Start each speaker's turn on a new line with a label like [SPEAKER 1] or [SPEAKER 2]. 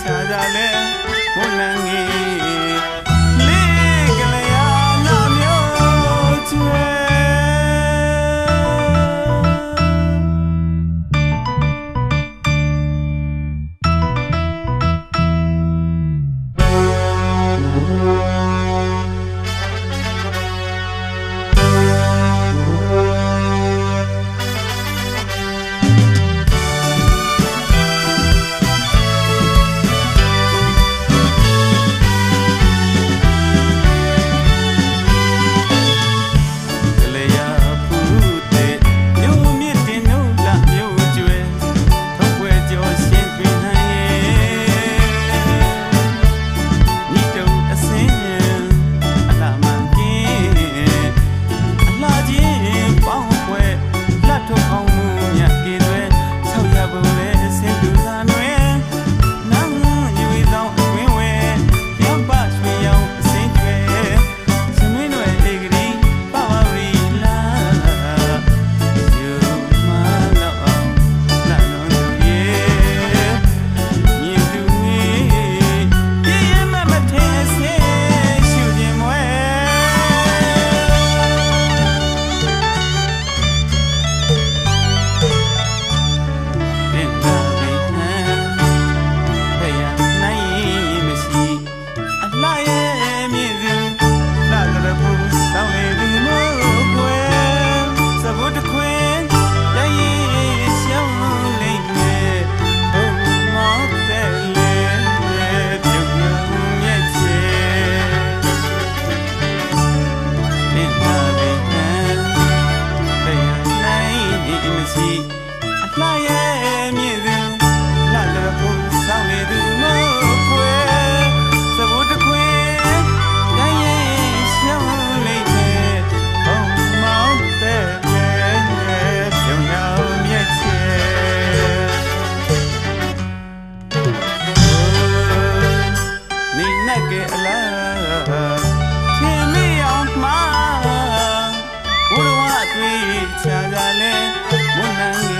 [SPEAKER 1] ချာကြလဲမွန်လန်းငယ် ချာချာလဲမွန်းနန်းကြီးလေး